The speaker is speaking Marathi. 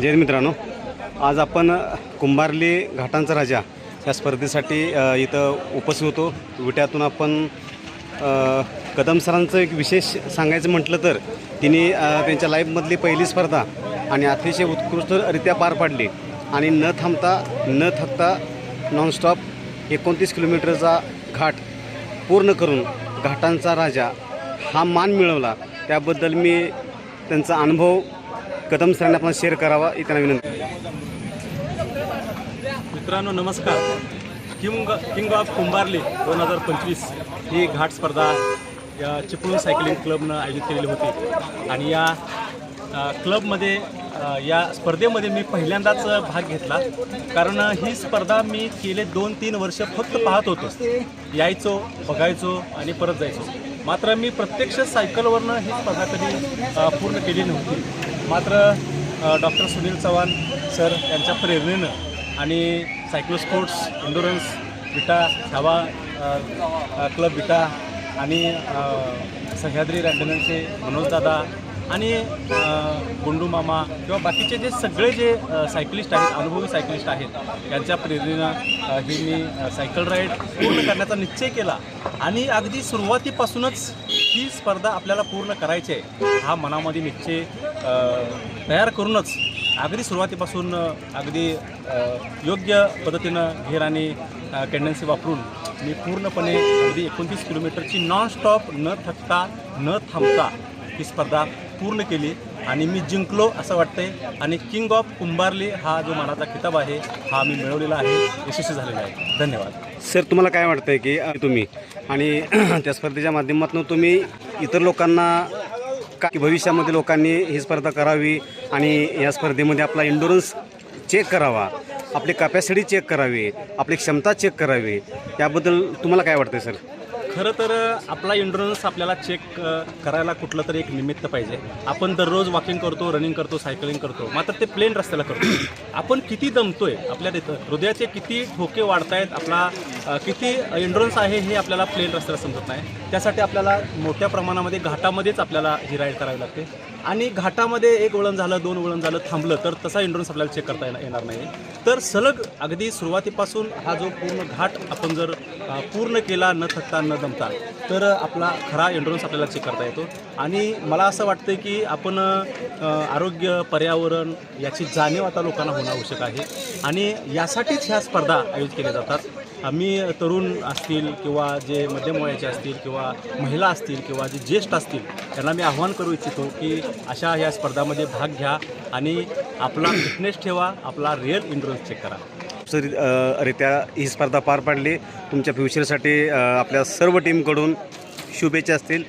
जय मित्रांनो. आज आपण कुंभारली घाटांचा राजा या स्पर्धेसाठी इथं उपस्थित होतो. विट्यातून आपण कदम सरांचं एक विशेष सांगायचं म्हटलं तर तिने त्यांच्या लाईफमधली पहिली स्पर्धा आणि अतिशय उत्कृष्टरित्या पार पाडली. आणि न थांबता न थकता नॉनस्टॉप एकोणतीस किलोमीटरचा घाट पूर्ण करून घाटांचा राजा हा मान मिळवला. त्याबद्दल मी त्यांचा अनुभव कदम सरांनी आपण शेअर करावा ही त्यांना विनंती. मित्रांनो नमस्कार. किंग किंग ऑफ कुंभारली दोन हजार पंचवीस ही घाट स्पर्धा या चिपळूण सायकलिंग क्लबनं आयोजित केलेली होती. आणि या क्लबमध्ये या स्पर्धेमध्ये मी पहिल्यांदाच भाग घेतला. कारण ही स्पर्धा मी गेले दोन तीन वर्ष फक्त पाहत होतो. यायचो बघायचो आणि परत जायचो. मात्र मी प्रत्यक्ष सायकलवरनं ही स्पर्धा कधी पूर्ण केली नव्हती. मात्र डॉक्टर सुनील चव्हाण सर यांच्या प्रेरणेनं आणि सायक्लो स्पोर्ट्स इंडोरन्स विटा धावा क्लब विटा आणि सह्याद्री रँडनचे मनोजदादा आणि अ, गुंडू मामा किंवा बाकीचे जे सगळे जे सायकलिस्ट आहेत अनुभवी सायकलिस्ट आहेत यांच्या प्रेरणेनं ही मी सायकल राईड पूर्ण करण्याचा निश्चय केला. आणि अगदी सुरुवातीपासूनच ही स्पर्धा आपल्याला पूर्ण करायची आहे हा मनामध्ये निश्चय तयार करूनच अगदी सुरुवातीपासून अगदी योग्य पद्धतीनं घेर आणि टेंडन्सी वापरून मी पूर्णपणे अगदी एकोणतीस किलोमीटरची नॉनस्टॉप न थकता न थांबता ही स्पर्धा पूर्ण केली आणि मी जिंकलो असं वाटतंय. आणि किंग ऑफ कुंभारली हा जो मनाचा किताब आहे हा मी मिळवलेला आहे यशस्वी झालेला आहे. धन्यवाद. सर तुम्हाला काय वाटतंय की तुम्ही आणि त्या स्पर्धेच्या माध्यमातून तुम्ही इतर लोकांना का की भविष्यामध्ये लोकांनी ही स्पर्धा करावी आणि या स्पर्धेमध्ये आपला इंडोरन्स चेक करावा आपली कॅपॅसिटी चेक करावी आपली क्षमता चेक करावी याबद्दल तुम्हाला काय वाटतं सर? खरं तर आपला इंडोरन्स आपल्याला चेक करायला कुठलं तरी एक निमित्त पाहिजे. आपण दररोज वॉकिंग करतो रनिंग करतो सायकलिंग करतो. मात्र ते प्लेन रस्त्याला करतो. आपण किती दमतोय आपल्या तिथं? हृदयाचे किती ठोके वाढतायत आपला किती इंडोरन्स आहे हे आपल्याला प्लेन रस्त्याला समजत नाही. त्यासाठी आपल्याला मोठ्या प्रमाणामध्ये घाटामध्येच आपल्याला ही राईड करावी लागते. आणि घाटामध्ये एक वळण झालं दोन वळण झालं थांबलं तर तसा इंडोरन्स आपल्याला चेक करता येणार येणार नाही. तर सलग अगदी सुरुवातीपासून हा जो पूर्ण घाट आपण जर पूर्ण केला न थकता न दमता. तर आपला खरा एंडोरन्स आपल्याला चेक करता येतो. आणि मला असं वाटतं की आपण आरोग्य पर्यावरण याची जाणीव आता लोकांना होणं आवश्यक आहे. आणि यासाठीच ह्या स्पर्धा आयोजित केल्या जातात. आम्ही तरुण असतील किंवा जे मध्यम वयाचे असतील किंवा महिला असतील किंवा जे ज्येष्ठ असतील त्यांना मी आव्हान करू इच्छितो की अशा ह्या स्पर्धामध्ये भाग घ्या आणि आपला फिटनेस ठेवा आपला रिअल इंडोरन्स चेक करा. सर रित्या ही स्पर्धा पार पाडली. तुमच्या फ्युचरसाठी आपल्या सर्व टीमकडून शुभेच्छा असतील.